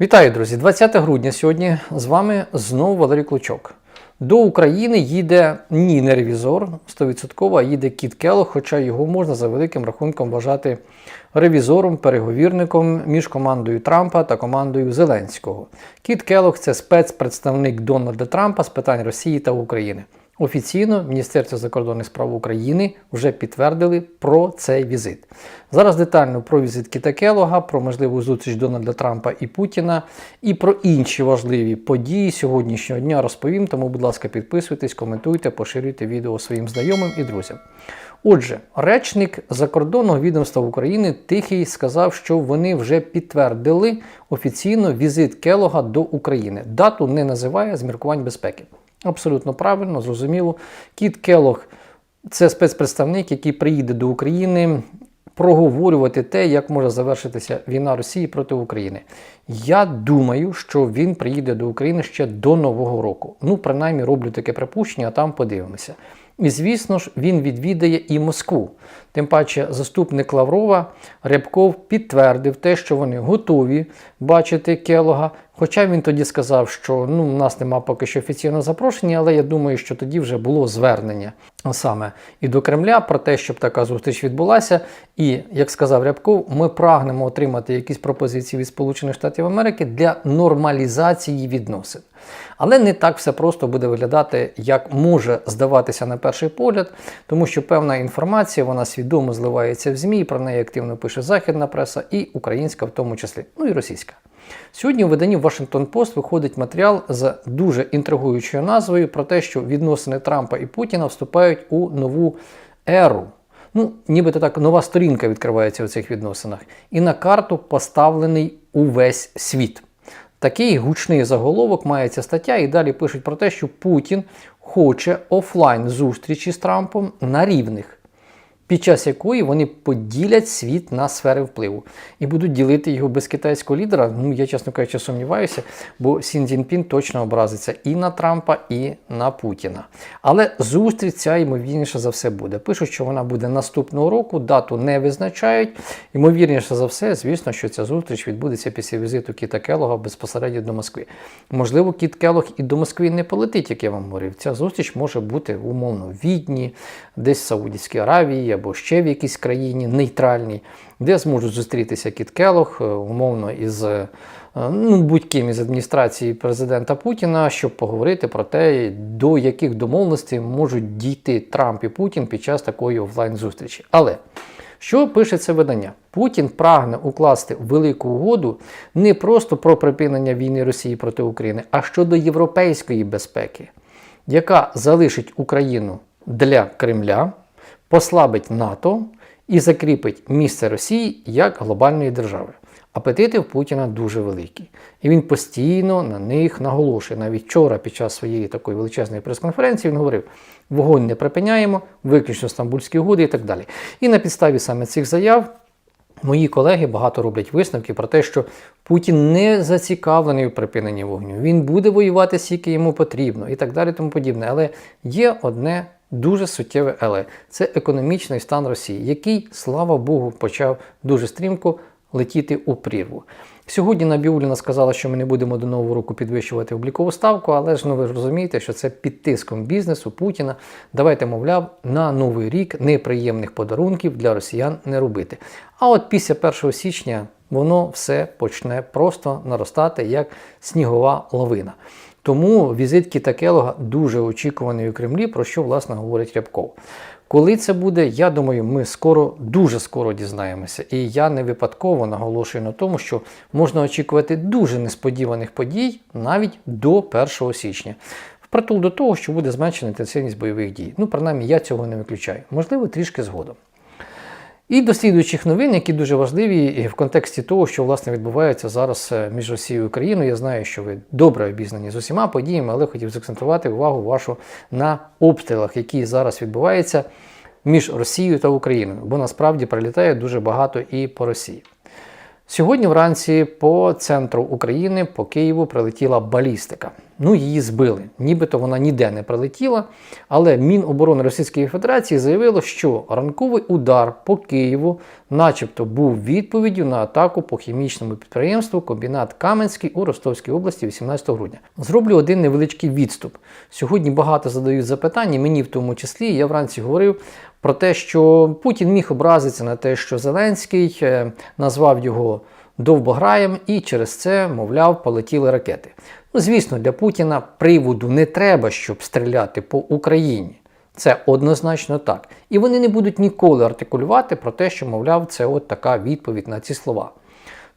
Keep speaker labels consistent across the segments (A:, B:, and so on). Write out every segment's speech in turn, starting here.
A: Вітаю, друзі! 20 грудня сьогодні з вами знову Валерій Клочок. До України їде ні не ревізор 100%, а їде Кіт Келлог, хоча його можна за великим рахунком вважати ревізором, переговірником між командою Трампа та командою Зеленського. Кіт Келлог – це спецпредставник Дональда Трампа з питань Росії та України. Офіційно Міністерство закордонних справ України вже підтвердили про цей візит. Зараз детально про візит Кіта Келога, про можливу зустріч Дональда Трампа і Путіна і про інші важливі події сьогоднішнього дня розповім. Тому, будь ласка, підписуйтесь, коментуйте, поширюйте відео своїм знайомим і друзям. Отже, речник закордонного відомства України Тихий сказав, що вони вже підтвердили офіційно візит Келога до України. Дату не називає з міркувань безпеки. Абсолютно правильно, зрозуміло. Кіт Келог це спецпредставник, який приїде до України проговорювати те, як може завершитися війна Росії проти України. Я думаю, що він приїде до України ще до Нового року. Ну, принаймні, роблю таке припущення, а там подивимося. І, звісно ж, він відвідає і Москву. Тим паче, заступник Лаврова Рябков підтвердив те, що вони готові бачити Келога. Хоча він тоді сказав, що ну, у нас нема поки що офіційного запрошення, але я думаю, що тоді вже було звернення саме і до Кремля про те, щоб така зустріч відбулася. І, як сказав Рябков, ми прагнемо отримати якісь пропозиції від Сполучених Штатів Америки для нормалізації відносин. Але не так все просто буде виглядати, як може здаватися на перший погляд, тому що певна інформація вона свідомо зливається в ЗМІ, про неї активно пише західна преса, і українська в тому числі, ну і російська. Сьогодні у виданні Washington Post виходить матеріал з дуже інтригуючою назвою про те, що відносини Трампа і Путіна вступають у нову еру. Ну, нібито так нова сторінка відкривається у цих відносинах. І на карту поставлений увесь світ. Такий гучний заголовок має стаття, і далі пишуть про те, що Путін хоче офлайн зустрічі з Трампом на рівних, під час якої вони поділять світ на сфери впливу і будуть ділити його без китайського лідера. Ну я чесно кажучи, сумніваюся, бо Сін Цзіньпін точно образиться і на Трампа, і на Путіна. Але зустріч ця ймовірніше за все буде. Пишуть, що вона буде наступного року, дату не визначають. Ймовірніше за все, звісно, що ця зустріч відбудеться після візиту Кіта Келога безпосередньо до Москви. Можливо, Кіт Келог і до Москви не полетить, як я вам говорив. Ця зустріч може бути умовно в Відні, десь в Саудівській Аравії або ще в якійсь країні нейтральній, де зможуть зустрітися Кіт Келог, е, умовно із е, ну, будь-ким із адміністрації президента Путіна, щоб поговорити про те, до яких домовленостей можуть дійти Трамп і Путін під час такої офлайн-зустрічі. Але що пише це видання? Путін прагне укласти велику угоду не просто про припинення війни Росії проти України, а щодо європейської безпеки, яка залишить Україну для Кремля, послабить НАТО і закріпить місце Росії як глобальної держави. Апетити в Путіна дуже великі. І він постійно на них наголошує. Навіть вчора, під час своєї такої величезної прес-конференції, він говорив: вогонь не припиняємо, виключно Стамбульські угоди і так далі. І на підставі саме цих заяв. Мої колеги багато роблять висновки про те, що Путін не зацікавлений у припиненні вогню. Він буде воювати скільки йому потрібно і так далі, тому подібне. Але є одне дуже суттєве але це економічний стан Росії, який, слава Богу, почав дуже стрімко летіти у прірву. Сьогодні Набіуліна сказала, що ми не будемо до нового року підвищувати облікову ставку, але ж ну ви розумієте, що це під тиском бізнесу Путіна. Давайте, мовляв, на новий рік неприємних подарунків для росіян не робити. А от після 1 січня воно все почне просто наростати як снігова лавина. Тому візит Кіта Келога дуже очікуваний у Кремлі, про що власне говорить Рябков. Коли це буде, я думаю, ми скоро, дуже скоро дізнаємося. І я не випадково наголошую на тому, що можна очікувати дуже несподіваних подій навіть до 1 січня. Впритул до того, що буде зменшена інтенсивність бойових дій. Ну, принаймні, я цього не виключаю. Можливо, трішки згодом. І до слідуючих новин, які дуже важливі в контексті того, що власне відбувається зараз е, між Росією і Україною. Я знаю, що ви добре обізнані з усіма подіями, але хотів закцентувати увагу вашу на обстрілах, які зараз відбуваються між Росією та Україною, бо насправді прилітає дуже багато і по Росії. Сьогодні вранці по центру України, по Києву, прилетіла балістика. Ну її збили. Нібито вона ніде не прилетіла. Але Міноборони Російської Федерації заявило, що ранковий удар по Києву, начебто, був відповіддю на атаку по хімічному підприємству комбінат Каменський у Ростовській області 18 грудня. Зроблю один невеличкий відступ. Сьогодні багато задають запитань, мені в тому числі. Я вранці говорив про те, що Путін міг образитися на те, що Зеленський е, назвав його довбограєм, і через це, мовляв, полетіли ракети. Ну, звісно, для Путіна приводу не треба, щоб стріляти по Україні. Це однозначно так. І вони не будуть ніколи артикулювати про те, що, мовляв, це от така відповідь на ці слова.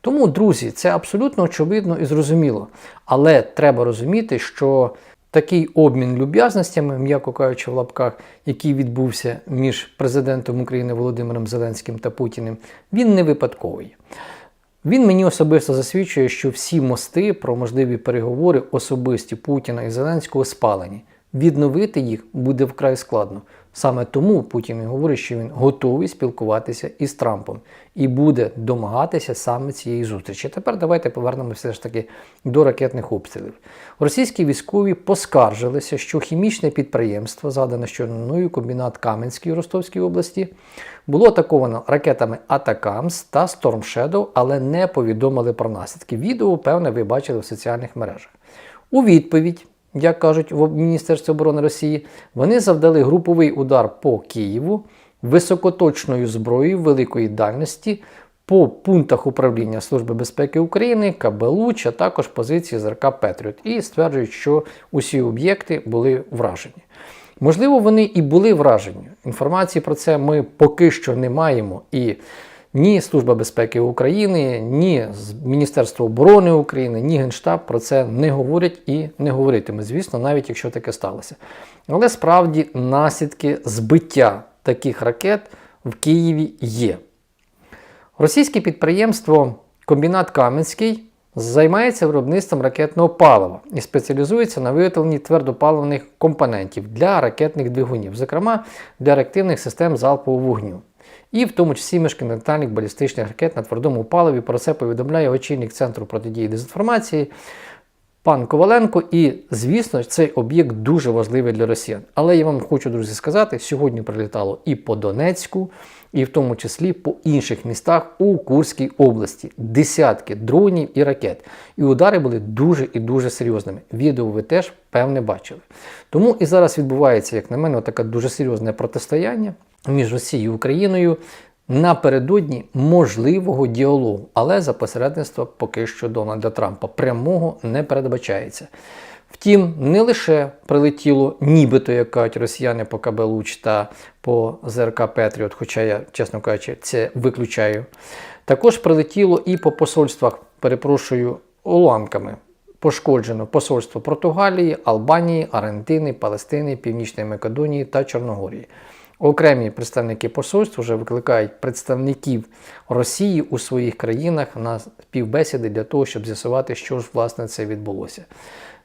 A: Тому, друзі, це абсолютно очевидно і зрозуміло. Але треба розуміти, що такий обмін люб'язностями, м'яко кажучи в лапках, який відбувся між президентом України Володимиром Зеленським та Путіним, він не випадковий. Він мені особисто засвідчує, що всі мости про можливі переговори особисті Путіна і Зеленського спалені. Відновити їх буде вкрай складно. Саме тому Путін і говорить, що він готовий спілкуватися із Трампом і буде домагатися саме цієї зустрічі. Тепер давайте повернемося все ж таки до ракетних обстрілів. Російські військові поскаржилися, що хімічне підприємство, згадане щойно комбінат Каменський у Ростовській області, було атаковано ракетами Атакамс та Storm Shadow, але не повідомили про наслідки. Відео, певне, ви бачили в соціальних мережах. У відповідь як кажуть в Міністерстві оборони Росії, вони завдали груповий удар по Києву високоточною зброєю великої дальності по пунктах управління Служби безпеки України, КБ «Луч», а також позиції ЗРК Петріот, і стверджують, що усі об'єкти були вражені. Можливо, вони і були вражені. Інформації про це ми поки що не маємо. І ні Служба безпеки України, ні Міністерство оборони України, ні Генштаб про це не говорять і не говоритиме, звісно, навіть якщо таке сталося. Але справді наслідки збиття таких ракет в Києві є. Російське підприємство Комбінат Каменський займається виробництвом ракетного палива і спеціалізується на виготовленні твердопаливних компонентів для ракетних двигунів, зокрема для реактивних систем залпового вогню і в тому числі міжконтинентальних балістичних ракет на твердому паливі. Про це повідомляє очільник Центру протидії дезінформації пан Коваленко. І, звісно, цей об'єкт дуже важливий для росіян. Але я вам хочу, друзі, сказати, сьогодні прилітало і по Донецьку, і в тому числі по інших містах у Курській області. Десятки дронів і ракет. І удари були дуже і дуже серйозними. Відео ви теж певне бачили. Тому і зараз відбувається, як на мене, таке дуже серйозне протистояння між Росією і Україною напередодні можливого діалогу, але за посередництва поки що Дональда Трампа прямого не передбачається. Втім, не лише прилетіло, нібито як кажуть росіяни по КБ Луч та по ЗРК Петріот, хоча я, чесно кажучи, це виключаю. Також прилетіло і по посольствах, перепрошую, уламками. Пошкоджено посольство Португалії, Албанії, Аргентини, Палестини, Північної Македонії та Чорногорії. Окремі представники посольств вже викликають представників Росії у своїх країнах на співбесіди для того, щоб з'ясувати, що ж власне це відбулося.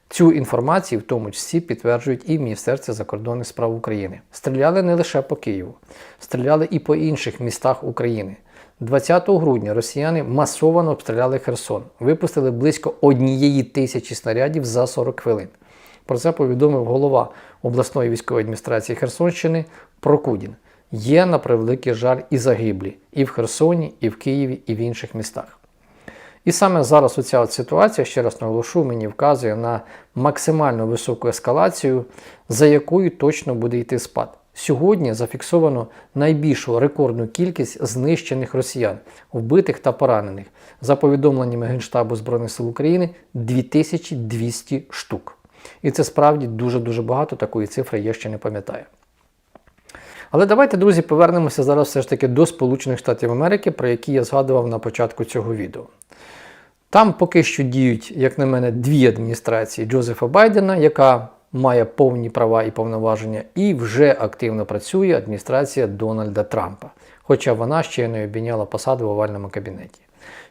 A: Цю інформацію, в тому числі, підтверджують і в Міністерстві закордонних справ України. Стріляли не лише по Києву, стріляли і по інших містах України. 20 грудня росіяни масово обстріляли Херсон, випустили близько однієї тисячі снарядів за 40 хвилин. Про це повідомив голова обласної військової адміністрації Херсонщини Прокудін. Є на превеликий жаль і загиблі і в Херсоні, і в Києві, і в інших містах. І саме зараз оця от ситуація, ще раз наголошу, мені вказує на максимально високу ескалацію, за якою точно буде йти спад. Сьогодні зафіксовано найбільшу рекордну кількість знищених росіян, вбитих та поранених. За повідомленнями Генштабу Збройних сил України 2200 штук. І це справді дуже-дуже багато, такої цифри я ще не пам'ятаю. Але давайте, друзі, повернемося зараз все ж таки до Сполучених Штатів Америки, про які я згадував на початку цього відео. Там поки що діють, як на мене, дві адміністрації Джозефа Байдена, яка має повні права і повноваження, і вже активно працює адміністрація Дональда Трампа, хоча вона ще не обійняла посаду в овальному кабінеті.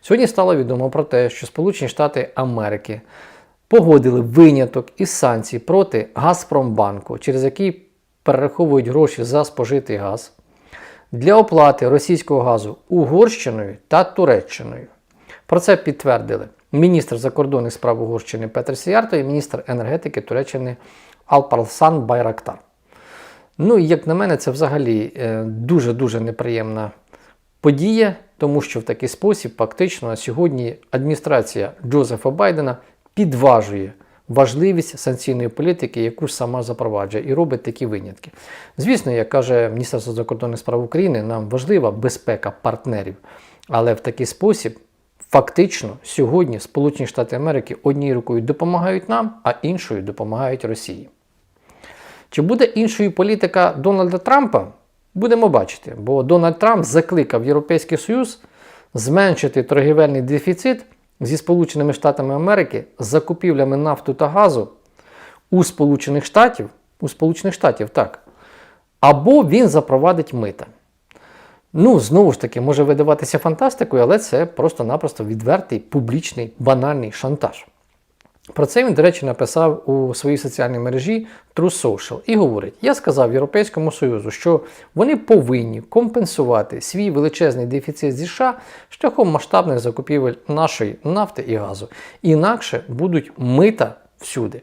A: Сьогодні стало відомо про те, що Сполучені Штати Америки погодили виняток із санкцій проти Газпромбанку, через який перераховують гроші за спожитий газ для оплати російського газу Угорщиною та Туреччиною. Про це підтвердили міністр закордонних справ Угорщини Петр Сіярто і міністр енергетики Туреччини Алпарсан Байрактар. Ну і як на мене, це взагалі е, дуже-дуже неприємна подія, тому що в такий спосіб фактично сьогодні адміністрація Джозефа Байдена підважує важливість санкційної політики, яку ж сама запроваджує, і робить такі винятки. Звісно, як каже Міністерство закордонних справ України, нам важлива безпека партнерів, але в такий спосіб. Фактично, сьогодні Сполучені Штати Америки однією рукою допомагають нам, а іншою допомагають Росії. Чи буде іншою політика Дональда Трампа? Будемо бачити, бо Дональд Трамп закликав Європейський Союз зменшити торгівельний дефіцит зі Сполученими Штатами Америки з закупівлями нафту та газу у Сполучених Штатів, у Сполучених Штатів, так. Або він запровадить мита. Ну, знову ж таки, може видаватися фантастикою, але це просто-напросто відвертий, публічний, банальний шантаж. Про це він, до речі, написав у своїй соціальній мережі True Social і говорить: Я сказав Європейському Союзу, що вони повинні компенсувати свій величезний дефіцит зі США шляхом масштабних закупівель нашої нафти і газу. Інакше будуть мита всюди.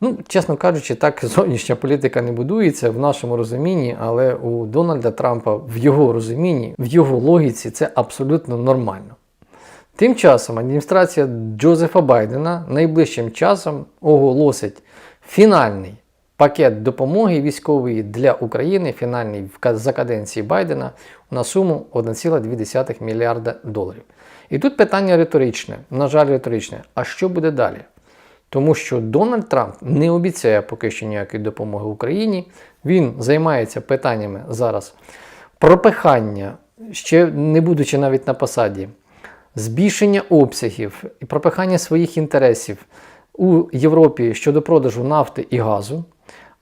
A: Ну, чесно кажучи, так зовнішня політика не будується в нашому розумінні, але у Дональда Трампа в його розумінні, в його логіці це абсолютно нормально. Тим часом адміністрація Джозефа Байдена найближчим часом оголосить фінальний пакет допомоги військової для України, фінальний за каденції Байдена на суму 1,2 мільярда доларів. І тут питання риторичне, на жаль, риторичне. А що буде далі? Тому що Дональд Трамп не обіцяє поки що ніякої допомоги Україні. Він займається питаннями зараз пропихання, ще не будучи навіть на посаді збільшення обсягів і пропихання своїх інтересів у Європі щодо продажу нафти і газу.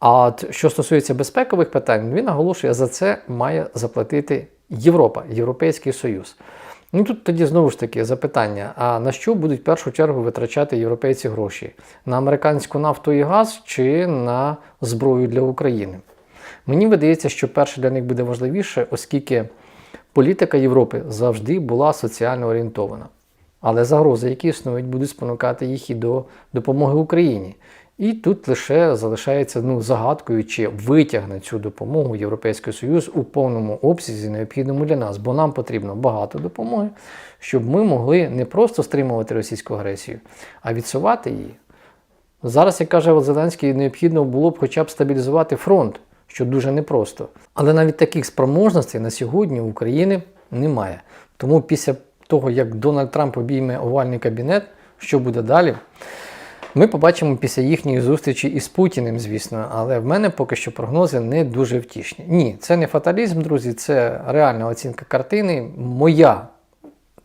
A: А що стосується безпекових питань, він наголошує, за це має заплатити Європа, Європейський Союз. Ну тут тоді знову ж таки запитання: а на що будуть в першу чергу витрачати європейці гроші? На американську нафту і газ чи на зброю для України? Мені видається, що перше для них буде важливіше, оскільки Політика Європи завжди була соціально орієнтована. Але загрози, які існують, будуть спонукати їх і до допомоги Україні. І тут лише залишається ну, загадкою, чи витягне цю допомогу Європейський Союз у повному обсязі, необхідному для нас, бо нам потрібно багато допомоги, щоб ми могли не просто стримувати російську агресію, а відсувати її. Зараз, як каже Зеленський, необхідно було б хоча б стабілізувати фронт що дуже непросто. Але навіть таких спроможностей на сьогодні в України немає. Тому після того, як Дональд Трамп обійме овальний кабінет, що буде далі, ми побачимо після їхньої зустрічі із Путіним, звісно, але в мене поки що прогнози не дуже втішні. Ні, це не фаталізм, друзі, це реальна оцінка картини. Моя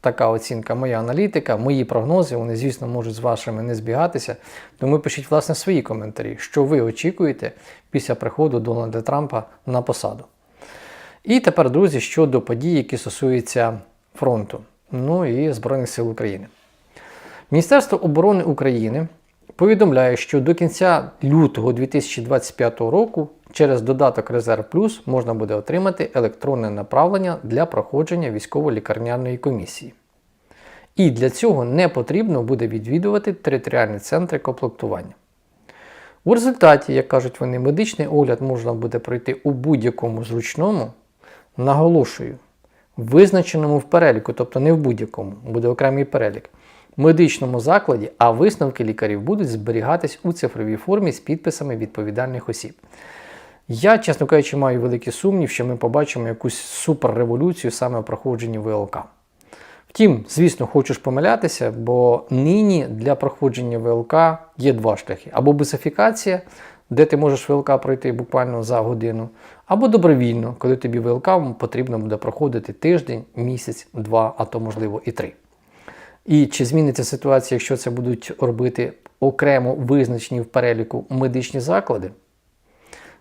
A: така оцінка, моя аналітика, мої прогнози, вони, звісно, можуть з вашими не збігатися. Тому пишіть, власне, свої коментарі, що ви очікуєте після приходу Дональда Трампа на посаду. І тепер, друзі, щодо подій, які стосуються фронту, ну і Збройних сил України. Міністерство оборони України повідомляє, що до кінця лютого 2025 року через додаток Резерв Плюс можна буде отримати електронне направлення для проходження військово-лікарняної комісії. І для цього не потрібно буде відвідувати територіальні центри комплектування. У результаті, як кажуть вони, медичний огляд можна буде пройти у будь-якому зручному, наголошую, визначеному в переліку, тобто не в будь-якому, буде окремий перелік, медичному закладі, а висновки лікарів будуть зберігатись у цифровій формі з підписами відповідальних осіб. Я, чесно кажучи, маю великий сумнів, що ми побачимо якусь суперреволюцію саме в проходженні ВЛК. Втім, звісно, хочеш помилятися, бо нині для проходження ВЛК є два шляхи: або бусифікація, де ти можеш ВЛК пройти буквально за годину, або добровільно, коли тобі ВЛК потрібно буде проходити тиждень, місяць, два, а то, можливо, і три. І чи зміниться ситуація, якщо це будуть робити окремо визначені в переліку медичні заклади?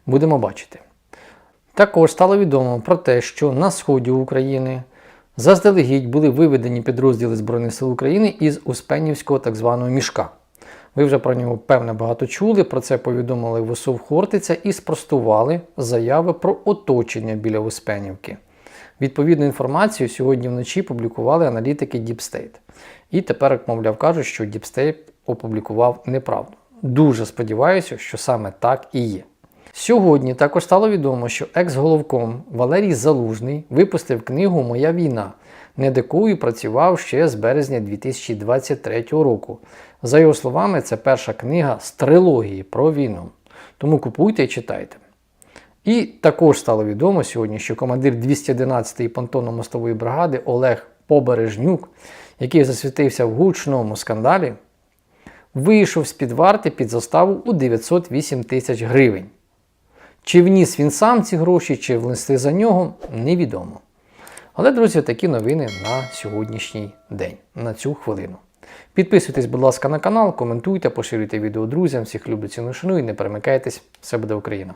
A: Будемо бачити. Також стало відомо про те, що на сході України заздалегідь були виведені підрозділи Збройних сил України із Успенівського так званого мішка. Ви вже про нього, певне, багато чули. Про це повідомили ВСУ Хортиця і спростували заяви про оточення біля Успенівки. Відповідну інформацію сьогодні вночі публікували аналітики State. І тепер, як мовляв, кажуть, що State опублікував неправду. Дуже сподіваюся, що саме так і є. Сьогодні також стало відомо, що екс-головком Валерій Залужний випустив книгу Моя війна, над якою працював ще з березня 2023 року. За його словами, це перша книга з трилогії про війну. Тому купуйте і читайте. І також стало відомо сьогодні, що командир 211-ї понтонно-мостової бригади Олег Побережнюк, який засвітився в гучному скандалі, вийшов з-під варти під заставу у 908 тисяч гривень. Чи вніс він сам ці гроші, чи внесли за нього, невідомо. Але, друзі, такі новини на сьогоднішній день, на цю хвилину. Підписуйтесь, будь ласка, на канал, коментуйте, поширюйте відео друзям, всіх люблю ціну шану і не перемикайтесь, все буде Україна!